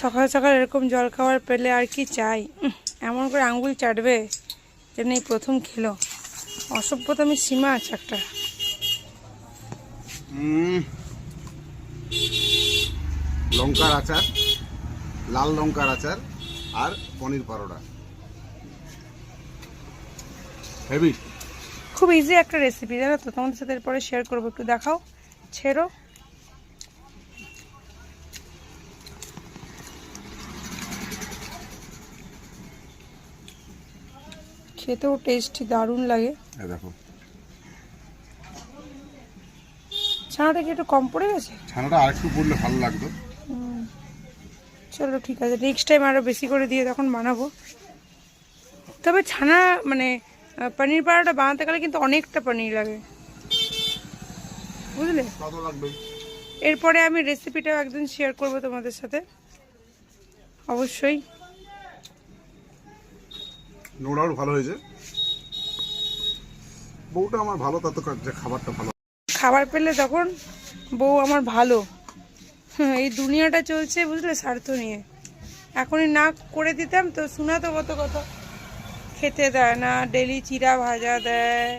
সকাল সকাল এরকম জল খাবার পেলে আর কি চাই? এমন করে আঙুল চাটবে এই প্রথম খেলো। অসভ্যতা আমি সীমা আছে একটা। লঙ্কার আচার লাল লঙ্কার আচার আর পনির পরোটা। হেভি খুব ইজি একটা রেসিপি জানো তো? তোমাদের সাথে এরপরে শেয়ার করব। একটু দেখাও ছেড়ো। খেতেও টেস্টি দারুণ লাগে। দেখো। ছানাটা কি একটু কম পড়ে গেছে? ছানাটা আর একটু পড়লে ভালো লাগতো। চলো ঠিক আছে। নেক্সট টাইম আরও বেশি করে দিয়ে তখন বানাবো। তবে ছানা মানে পনির পাড়াটা বানাতে গেলে কিন্তু অনেকটা পনির লাগে। বুঝলে? এরপরে আমি রেসিপিটাও একদিন শেয়ার করব তোমাদের সাথে। অবশ্যই। নোড়াও ভালো হয়েছে। বউটা আমার ভালো তত যে খাবারটা ভালো। খাবার পেলে তখন বউ আমার ভালো। এই দুনিয়াটা চলছে বুঝলে স্বার্থ নিয়ে। এখনই না করে দিতাম তো শোনা তো কত কথা। খেতে দেয় না ডেলি চিরা ভাজা দেয়।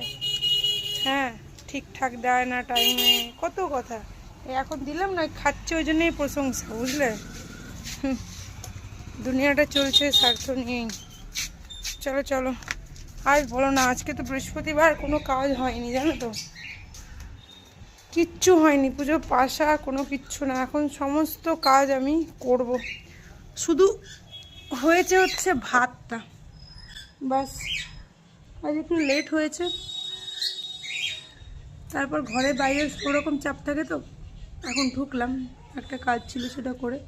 হ্যাঁ ঠিকঠাক দেয় না টাইমে কত কথা। এখন দিলাম না, খাচ্ছে ওই জন্যই প্রশংসা, বুঝলে? দুনিয়াটা চলছে স্বার্থ নিয়েই। চলো চলো। আজ বলো না, আজকে তো বৃহস্পতিবার, কোনো কাজ হয়নি, জানো তো। কিচ্ছু হয়নি, পুজো পাশা, কোনো কিচ্ছু না। এখন সমস্ত কাজ আমি করব। শুধু হয়েছে হচ্ছে ভাতটা। বাস আজ একটু লেট হয়েছে। তারপর ঘরে বাইরে ওরকম চাপ থাকে তো, এখন ঢুকলাম। একটা কাজ ছিল সেটা করে।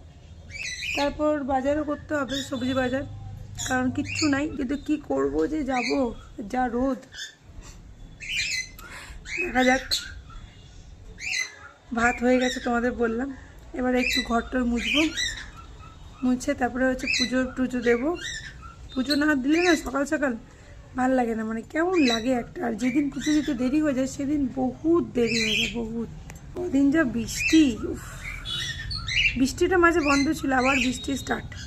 তারপর বাজারও করতে হবে, সবজি বাজার। কারণ কিচ্ছু নাই কিন্তু কি করব যে যাব? যা রোদ। দেখা যাক। ভাত হয়ে গেছে তোমাদের বললাম। এবারে একটু ঘরটর মুছবো। মুছে তারপরে হচ্ছে পুজো টুজো দেবো। পুজো না দিলে না সকাল সকাল ভালো লাগে না। মানে কেমন লাগে একটা। আর যেদিন পুজো দিতে দেরি হয়ে যায়, সেদিন বহুত দেরি হয়ে যায়, বহুত। ওদিন যা বৃষ্টি বৃষ্টিটা মাঝে বন্ধ ছিল, আবার বৃষ্টি স্টার্ট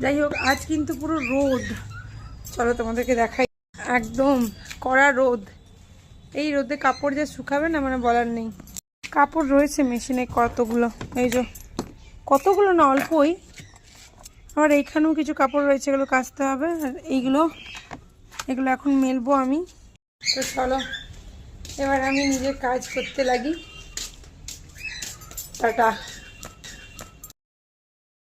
যাই হোক, আজ কিন্তু পুরো রোদ। চলো তোমাদেরকে দেখাই। একদম কড়া রোদ। এই রোদে কাপড় যে শুকাবে না মানে বলার নেই। কাপড় রয়েছে মেশিনে কতগুলো? এই যে, কতগুলো না, অল্পই। আবার এইখানেও কিছু কাপড় রয়েছে, এগুলো কাচতে হবে। আর এইগুলো, এগুলো এখন মেলবো আমি। তো চলো, এবার আমি নিজের কাজ করতে লাগি। টাটা।